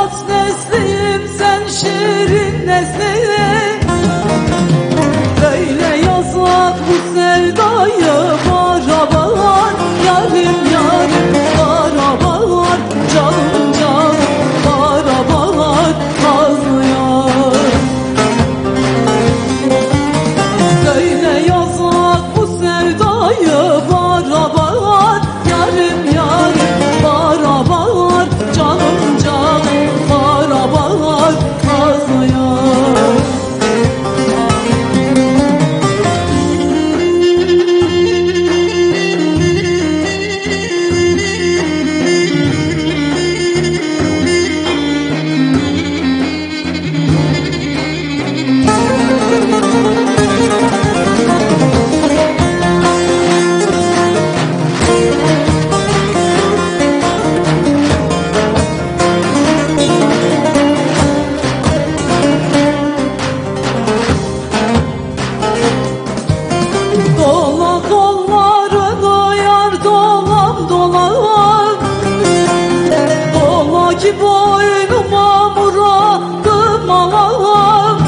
Evlat neslim sen şirin neslim Ki boynuma muradım alam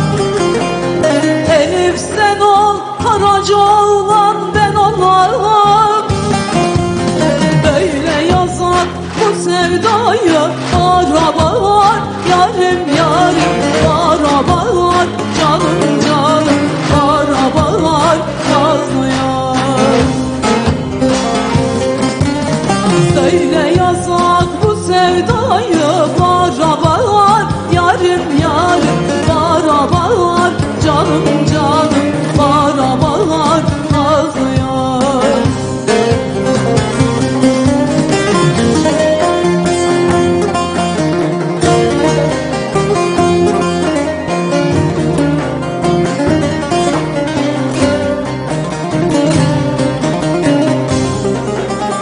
Elif sen ol harac olan ben olam. Böyle yazar bu sevdayı Araba var yarim yarim Araba var canım canım Araba var nazlı yar Söyle yazak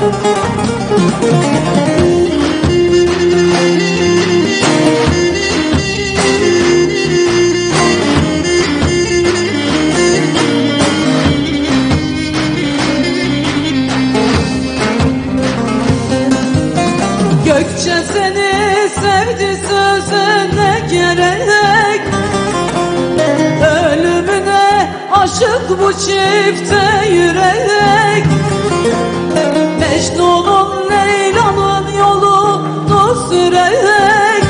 Gökçe seni sevdi sözüne gerek. Ölümüne aşık bu çifte yürek Mecnun'un Leyla'nın yolunu sürerek.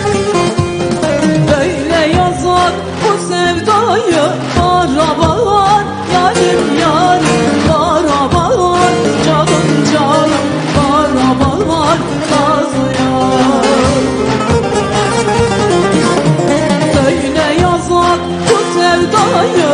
Böyle yazar bu sevdayı Karabalar. Yarim yarim Karabalar. Canım canım Karabalar. Kazıyor Böyle yazar bu sevdayı